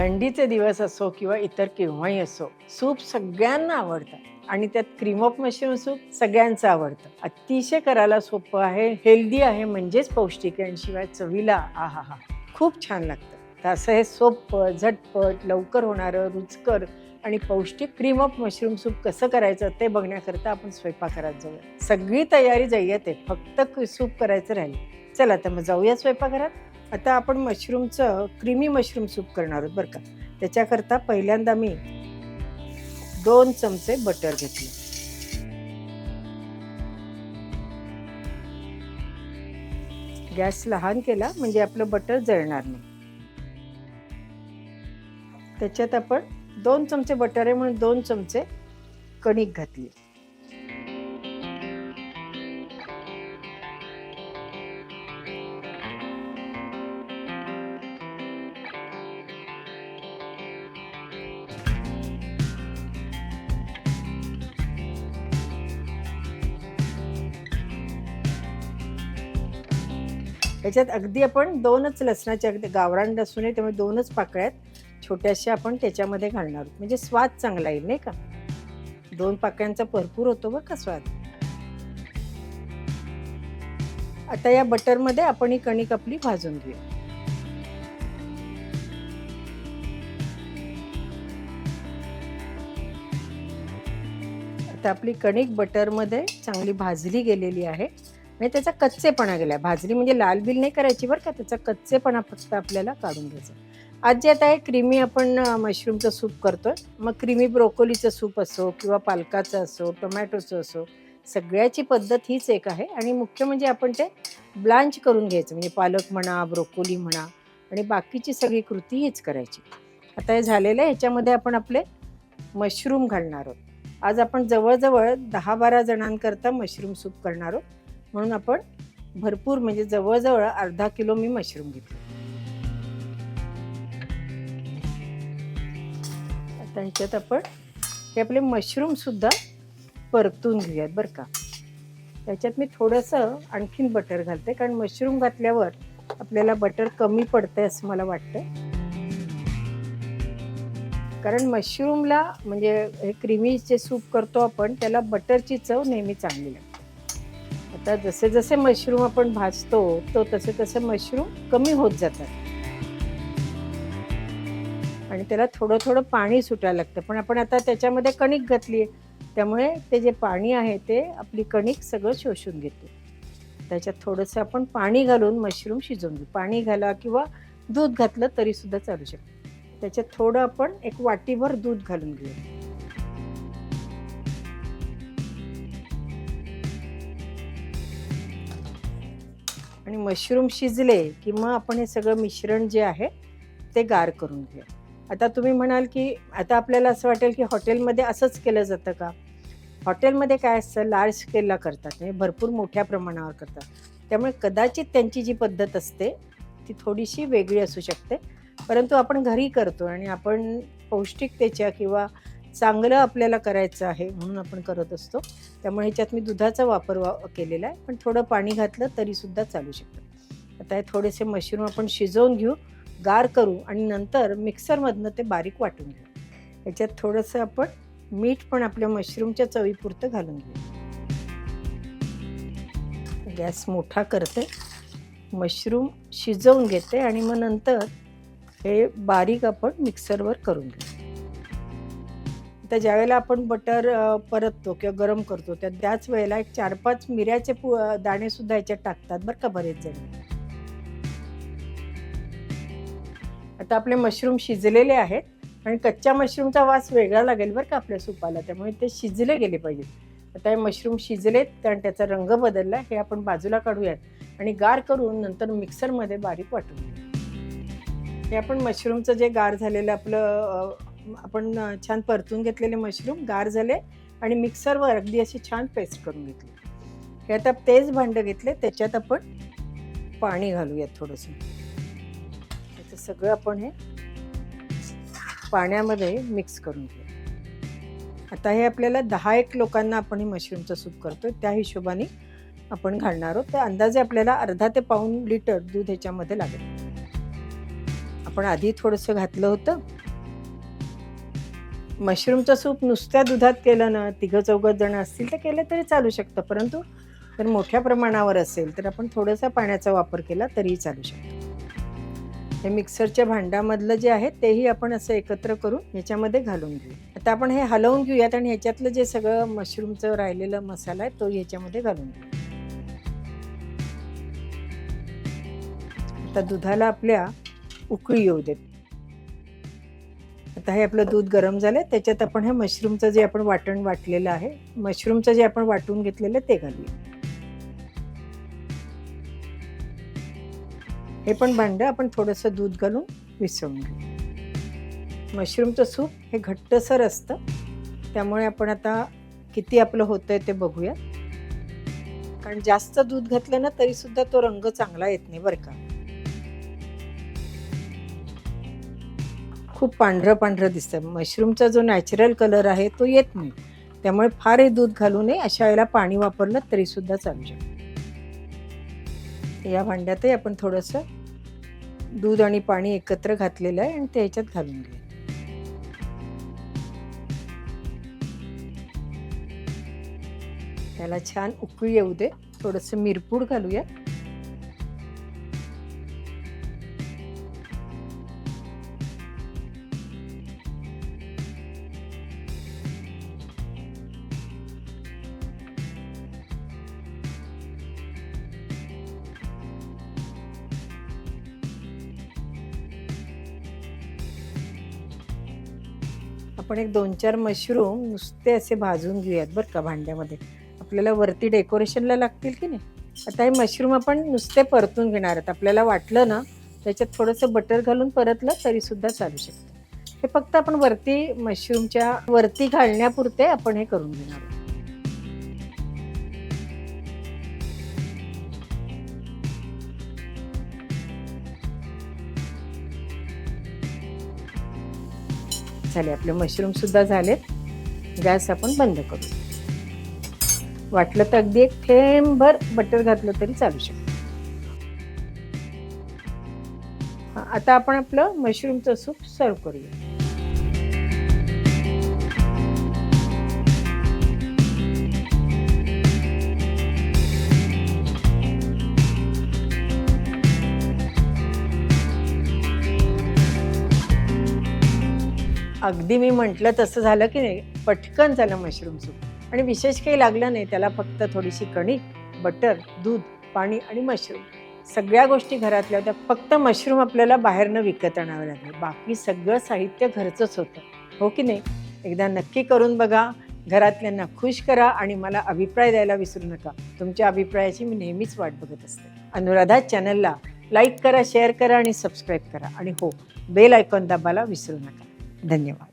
थंडीचे दिवस असो किंवा इतर केव्हाही असो सूप सगळ्यांना आवडतं. आणि त्यात क्रीम ऑफ मशरूम सूप सगळ्यांचं आवडतं. अतिशय करायला सोपं आहे हेल्दी आहे म्हणजेच पौष्टिक आहे आणि शिवाय चवीला आहा हा खूप छान लागतं. तर असं हे सोपं झटपट लवकर होणारं रुचकर आणि पौष्टिक क्रीम ऑफ मशरूम सूप कसं करायचं ते बघण्याकरता आपण स्वयंपाकघरात जाऊया. सगळी तयारी जाईया आहे फक्त सूप करायचं राहील. चला तर मग जाऊया स्वयंपाकघरात. आता आपण मशरूमचं क्रीमी मशरूम सूप करणार आहोत बरं का. त्याच्याकरता पहिल्यांदा मी दोन चमचे बटर घेतले. गॅस लहान केला म्हणजे आपलं बटर जळणार नाही. त्याच्यात आपण दोन चमचे बटर आहे म्हणून दोन चमचे कणिक घातली. याच्यात अगदी आपण दोनच लसणाचे अगदी गावरान लसूण आहे त्यामुळे दोनच पाकळ्यात छोट्याशा आपण त्याच्यामध्ये घालणार आहोत. म्हणजे स्वाद चांगला येईल नाही का? दोन पाकळ्यांचा भरपूर होतो बघ का स्वाद. आता या बटरमध्ये आपण ही कणिक आपली भाजून घेऊ आता आपली कणिक बटरमध्ये चांगली भाजली गेलेली आहे. म्हणजे त्याचा कच्चेपणा गेला भाजली म्हणजे लाल बिल नाही करायची बरं का त्याचा कच्चेपणा फक्त आपल्याला काढून घ्यायचा. आज जे आता हे क्रीमी आपण मशरूमचं सूप करतोय मग क्रीमी ब्रोकोलीचं सूप असो किंवा पालकाचं असो टोमॅटोचं असो सगळ्याची पद्धत हीच एक आहे. आणि मुख्य म्हणजे आपण ते ब्लांच करून घ्यायचं म्हणजे पालक म्हणा ब्रोकोली म्हणा आणि बाकीची सगळी कृती हीच करायची. आता हे झालेलं आहे ह्याच्यामध्ये आपण आपले मशरूम घालणार आहोत. आज आपण जवळजवळ दहा बारा जणांकरता मशरूम सूप करणार आहोत. म्हणून आपण भरपूर म्हणजे जवळजवळ अर्धा किलो मी मशरूम घेतले. आता ह्याच्यात आपण हे आपले मशरूम सुद्धा परतून घेऊयात बरं का. त्याच्यात मी थोडंसं आणखीन बटर घालते कारण मशरूम घातल्यावर आपल्याला बटर कमी पडतंय असं मला वाटतं कारण मशरूमला म्हणजे हे क्रिमी जे सूप करतो आपण त्याला बटरची चव नेहमी चांगली लागते. आता जसे जसे मशरूम आपण भाजतो तो तसे तसे मशरूम कमी होत जातात. आणि त्याला थोडं थोडं पाणी सुटायला लागतं. पण आपण आता त्याच्यामध्ये कणिक घातली आहे त्यामुळे ते जे पाणी आहे ते आपली कणिक सगळं शोषून घेते. त्याच्यात थोडंसं आपण पाणी घालून मशरूम शिजवून घेऊ. पाणी घाला किंवा दूध घातलं तरीसुद्धा चालू शकतं. त्याच्यात थोडं आपण एक वाटीभर दूध घालून घेऊ. आणि मशरूम शिजले की मग आपण हे सगळं मिश्रण जे आहे ते गार करून घेऊ आता तुम्ही म्हणाल की आता आपल्याला असं वाटेल की हॉटेलमध्ये असंच केलं जातं का? हॉटेलमध्ये काय असतं लार्ज स्केलला करतात म्हणजे भरपूर मोठ्या प्रमाणावर करतात. त्यामुळे कदाचित त्यांची जी पद्धत असते ती थोडीशी वेगळी असू शकते. परंतु आपण घरी करतो आणि आपण पौष्टिकतेच्या किंवा चांगलं आपल्याला करायचं आहे म्हणून आपण करत असतो. त्यामुळे ह्याच्यात मी दुधाचा वापर वा केलेला आहे. पण थोडं पाणी घातलं तरीसुद्धा चालू शकतं. आता हे थोडेसे मशरूम आपण शिजवून घेऊ गार करू आणि नंतर मिक्सरमधनं ते बारीक वाटून घेऊ. ह्याच्यात थोडंसं आपण मीठ पण आपल्या मशरूमच्या चवीपुरतं घालून घेऊ. गॅस मोठा करते. मशरूम शिजवून घेते आणि मग नंतर हे बारीक आपण मिक्सरवर करून घेऊ. तर ज्यावेळेला आपण बटर परततो किंवा गरम करतो त्या त्याच वेळेला एक चार पाच मिऱ्याचे पु दाणे सुद्धा याच्यात टाकतात बरं का बरेच जण आता आपले मशरूम शिजलेले आहेत आणि कच्च्या मशरूमचा वास वेगळा लागेल बरं का आपल्या सुपाला त्यामुळे ते शिजले गेले पाहिजेत आता हे मशरूम शिजलेत कारण त्याचा रंग बदलला हे आपण बाजूला काढूयात आणि गार करून नंतर मिक्सरमध्ये बारीक वाटून हे आपण मशरूमचं जे गार झालेलं आपलं आपण छान परतून घेतलेले मशरूम गार झाले आणि मिक्सरवर अगदी अशी छान पेस्ट करून घेतली. हे आता तेच भांडं घेतले त्याच्यात आपण पाणी घालूयात थोडंसं. त्याचं सगळं आपण हे पाण्यामध्ये मिक्स करून घेऊ आता हे आपल्याला दहा एक लोकांना आपण हे मशरूमचं सूप करतोय त्या हिशोबाने आपण घालणार आहोत. त्या अंदाजे आपल्याला अर्धा ते पाऊण लिटर दूध ह्याच्यामध्ये लागेल. आपण आधी थोडंसं घातलं होतं मशरूमचं सूप नुसत्या दुधात केलं ना तिघं चौघं जण असतील तर केलं तरी चालू शकतं. परंतु जर मोठ्या प्रमाणावर असेल तर आपण थोडासा पाण्याचा वापर केला तरीही चालू शकतो. हे मिक्सरच्या भांड्यामधलं जे आहे तेही आपण असं एकत्र करून ह्याच्यामध्ये घालून घेऊ. आता आपण हे हलवून घेऊयात आणि ह्याच्यातलं जे सगळं मशरूमचं राहिलेलं मसाला आहे तो ह्याच्यामध्ये घालून घेऊ. आता दुधाला आपल्या उकळी येऊ देत. आता हे आपलं दूध गरम झालं त्याच्यात आपण हे मशरूमचं जे आपण वाटण वाटलेलं आहे मशरूमचं जे आपण वाटून घेतलेलं ते घालूया. हे पण भांडं आपण थोडंसं दूध घालून मिसळून घेऊ. मशरूमचं सूप हे घट्टसर असतं त्यामुळे आपण आता किती आपलं होतंय ते बघूया. कारण जास्त दूध घातलं ना तरी सुद्धा तो रंग चांगला येत नाही बरं का. खूप पांढरं पांढरं दिसतं मशरूमचा जो नॅचरल कलर आहे तो येत नाही. त्यामुळे फार हे दूध घालू नये अशा वेळेला पाणी वापरलं तरीसुद्धा चालू शकतं. या भांड्यातही आपण थोडंसं दूध आणि पाणी एकत्र घातलेलं आहे आणि ते ह्याच्यात घालून घ्या त्याला छान उकळी येऊ दे. थोडंसं मिरपूड घालूया. आपण एक दोन चार मशरूम नुसते असे भाजून घेऊयात बरं का भांड्यामध्ये. आपल्याला वरती डेकोरेशनला लागतील की नाही? आता हे मशरूम आपण नुसते परतून घेणार आहोत. आपल्याला वाटलं ना त्याच्यात थोडंसं बटर घालून परतलं तरीसुद्धा चालू शकतं. हे फक्त आपण वरती मशरूमच्या वरती घालण्यापुरते आपण हे करून घेणार आहोत. झाले. आपले मशरूम सुद्धा झालेत. गॅस आपण बंद करू. वाटलं तर अगदी एक थेंबभर बटर घातलं तरी चालू शकतं. आता आपण आपलं मशरूमचं सूप सर्व करूया. अगदी मी म्हटलं तसं झालं की नाही पटकन झालं मशरूम सूप आणि विशेष काही लागलं नाही त्याला फक्त थोडीशी कणिक बटर दूध पाणी आणि मशरूम सगळ्या गोष्टी घरातल्या होत्या. फक्त मशरूम आपल्याला बाहेरनं विकत आणावं लागलं. बाकी सगळं साहित्य घरचंच होतं. हो की नाही? एकदा नक्की करून बघा. घरातल्यांना खुश करा आणि मला अभिप्राय द्यायला विसरू नका. तुमच्या अभिप्रायाची मी नेहमीच वाट बघत असते. अनुराधा चॅनलला लाईक करा शेअर करा आणि सबस्क्राईब करा. आणि हो बेल आयकॉन दाबायला विसरू नका. Данила.